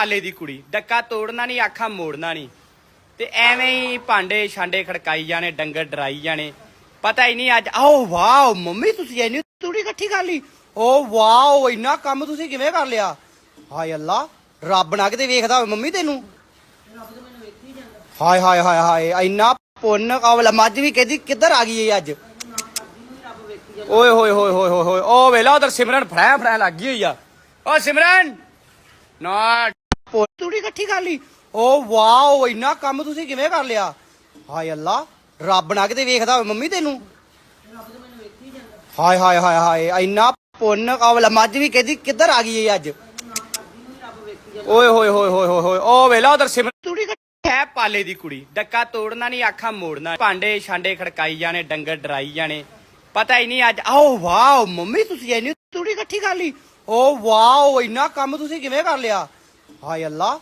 ਪਾਲੇ ਦੀ ਕੁੜੀ। ਡੱਕਾ ਤੋੜਨਾ ਨਹੀਂ, ਆਖਾਂ ਮੋੜਨਾ ਨਹੀਂ। ਤੇ ਐਵੇਂ ਹੀ ਭਾਂਡੇ ਛਾਂਡੇ ਖੜਕਾਈ ਜਾਣੇ, ਡੰਗਰ ਡਰਾਈ ਜਾਣੇ। ਪਤਾ ਹੀ ਨਹੀਂ ਅੱਜ, ਆਓ ਵਾਓ, ਮੰਮੀ ਤੁਸੀਂ ਇੰਨੀ ਤੂੜੀ ਇਕੱਠੀ ਕਰ ਲਈ। ਓ ਵਾਓ, ਇੰਨਾ ਕੰਮ ਤੁਸੀਂ ਕਿਵੇਂ ਕਰ ਲਿਆ? ਹਾਏ ਅੱਲਾ, ਰੱਬ ਨਾ ਕਿਤੇ ਵੇਖਦਾ ਹੋਵੇ ਮੰਮੀ ਤੈਨੂੰ। ਹਾਏ ਹਾਏ ਹਾਏ ਹਾਏ, ਇੰਨਾ ਪੁੰਨ ਕਾਵਲਾ ਮੱਝ ਵੀ ਕਹਿੰਦੀ ਕਿੱਧਰ ਆ ਗਈ ਏ ਅੱਜ? ਓਏ, ਹੋਏ ਹੋਏ ਹੋਏ ਹੋਏ ਓ ਵੇਲਾ ਉਧਰ ਸਿਮਰਨ ਫੜਾਇਆ ਫੜਾਇਆ ਲੱਗ ਗਈ ਹੋਈ ਆ। ਓ ਸਿਮਰਨ! ਨਾ ਤੂੜੀ ਇਕੱਠੀ ਕਰ ਲਈ। ਓ ਵਾਓ, ਇੰਨਾ ਕੰਮ ਤੁਸੀਂ ਕਿਵੇਂ ਕਰ ਲਿਆ? ਹਾਏ ਅੱਲਾ, ਰੱਬ ਨਾ ਕਿਤੇ ਵੇਖਦਾ ਹੋਵੇ ਮੰਮੀ ਤੈਨੂੰ। ਹਾਏ ਹਾਏ ਹਾਏ ਹਾਏ, ਇੰਨਾ ਪੁੰਨ ਕਾਵਲਾ ਮੱਝ ਵੀ ਕਹਿੰਦੀ, ਕਿੱਧਰ ਆ ਗਈ ਏ ਅੱਜ? ਓਏ, ਹੋਏ ਹੋਏ ਹੋਏ ਹੋਏ ਹੋਏ ਓ ਵੇਲਾ ਉਧਰ ਸਿਮਰਨ ਤੂੜੀ ਹੈ ਪਾਲੇ ਦੀ ਕੁੜੀ। ਡੱਕਾ ਤੋੜਨਾ ਨਹੀਂ, ਆਖਾਂ ਮੋੜਨਾ। ਭਾਂਡੇ ਛਾਂਡੇ ਖੜਕਾਈ ਜਾਣੇ, ਡੰਗਰ ਡਰਾਈ ਜਾਣੇ। ਪਤਾ ਹੀ ਨਹੀਂ ਅੱਜ। ਆਓ, ਵਾਓ, ਮੰਮੀ ਤੁਸੀਂ ਇੰਨੀ ਤੂੜੀ ਇਕੱਠੀ ਕਰ ਲਈ। ਓ ਵਾਓ, ਇੰਨਾ ਕੰਮ ਤੁਸੀਂ ਕਿਵੇਂ ਕਰ ਲਿਆ? ਹਾਏ ਅੱਲਾ